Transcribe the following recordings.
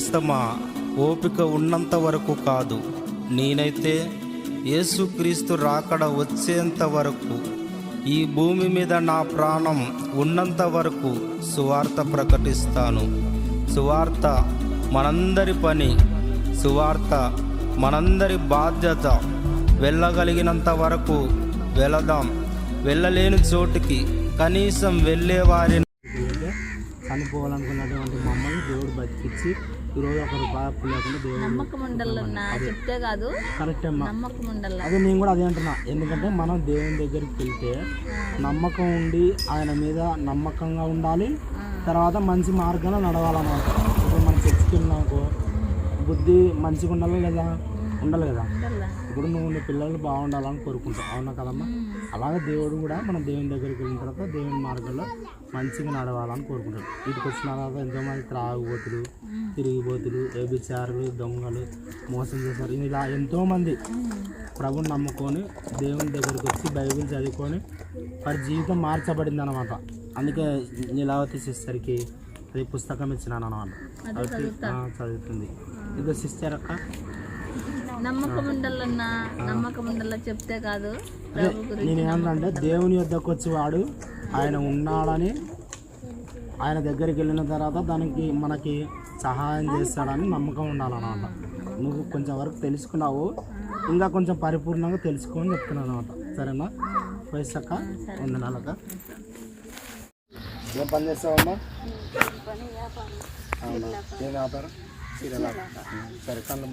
చేస్తామా ఓపిక ఉన్నంత వరకు కాదు. నేనైతే యేసుక్రీస్తు రాకడ వచ్చేంత వరకు ఈ భూమి మీద నా ప్రాణం ఉన్నంత వరకు సువార్త ప్రకటిస్తాను. సువార్త మనందరి పని సువార్త మనందరి బాధ్యత. వెళ్ళగలిగినంత వరకు వెళదాం. వెళ్ళలేని చోటుకి కనీసం వెళ్ళేవారిని చనిపోవాలనుకున్నటువంటి మమ్మల్ని దేవుడు బతికించి ఈరోజు ఒక రూపాయి అప్పు లేకుండా దేవుడు నమ్మకం ఉండాలన్నా చెప్తే కాదు. కరెక్ట్ అమ్మా. నమ్మకం ఉండాల అదే నేను కూడా అదే అంటున్నా. ఎందుకంటే మనం దేవుని దగ్గరికి వెళ్తే నమ్మకం ఉండి ఆయన మీద నమ్మకంగా ఉండాలి. తర్వాత మంచి మార్గంలో నడవాలన్నమాట. ఇప్పుడు మనం చర్చికి వెళ్ళినాకో బుద్ధి మంచిగా ఉండాలి లేదా? ఉండాలి కదా. ఇప్పుడు నువ్వు నీ పిల్లలు బాగుండాలని కోరుకుంటావు. అవునా కదమ్మా? అలాగే దేవుడు కూడా మనం దేవుని దగ్గరికి వెళ్ళిన తర్వాత దేవుని మార్గంలో మంచిగా నడవాలని కోరుకుంటాడు. వీటికి వచ్చిన తర్వాత ఎంతోమంది త్రాగుబోతులు తిరిగిపోతులు వ్యభిచారులు దొంగలు మోసం చేశారు ఇలా ఎంతోమంది ప్రభుని నమ్ముకొని దేవుని దగ్గరికి వచ్చి బైబిల్ చదువుకొని వారి జీవితం మార్చబడింది అనమాట అందుకే నీలావతి సిస్టర్కి అది పుస్తకం ఇచ్చినాను అనమాట చదువుతుంది. ఇదో సిస్టర్ అక్క. నమ్మకం ఉండాలన్నా నమ్మకం ఉండాల చెప్తే కాదు నేను ఏమంటే దేవుని యొద్దకు వచ్చేవాడు ఆయన ఉన్నాడని ఆయన దగ్గరికి వెళ్ళిన తర్వాత దానికి మనకి సహాయం చేస్తాడని నమ్మకం ఉండాలన్నమాట. నువ్వు కొంచెం వరకు తెలుసుకున్నావు ఇంకా కొంచెం పరిపూర్ణంగా తెలుసుకొని చెప్తున్నాను అనమాట సరేనా వయసక్క వందనాలక ఏం పని చేస్తావమ్మా? అవునా? ఏం వ్యాపారం? సరే కళ్ళు.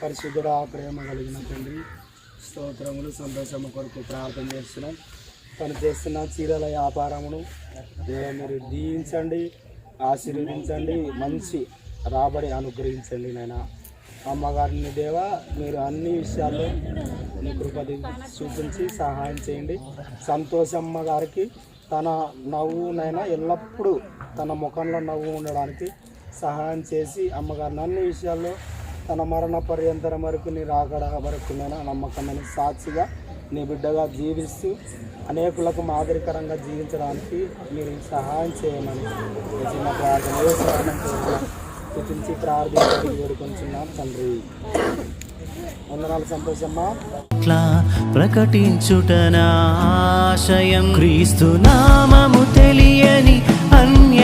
పరిశుద్ధుడ ప్రేమ కలిగిన తండ్రి స్తోత్రములు సంతోషము కొరకు ప్రార్థన చేస్తున్నాం. తను చేస్తున్న చీరల వ్యాపారమును మీరు దీవించండి ఆశీర్వదించండి మంచి రాబడి అనుగ్రహించండి నాయన. అమ్మగారిని దేవ మీరు అన్ని విషయాల్లో మీ కృపది చూపించి సహాయం చేయండి. సంతోషమ్మ గారికి తన నవ్వునైనా ఎల్లప్పుడూ తన ముఖంలో నవ్వు ఉండడానికి సహాయం చేసి అమ్మగారిని అన్ని విషయాల్లో తన మరణ పర్యంతరం వరకు నీ రాకడ వరకు నమ్మకమైన సాక్షిగా నీ బిడ్డగా జీవిస్తూ అనేకులకు మాదిరికరంగా జీవించడానికి మీరు సహాయం చేయమని చిన్న ప్రార్థన ఏ స్థుతించి ప్రార్థించి వేడుకొంచున్నాం తండ్రి. వందనాలు సంతోషమ్మా. ఇట్లా ప్రకటించుట ఆశయం క్రీస్తు నామము తెలియని అన్య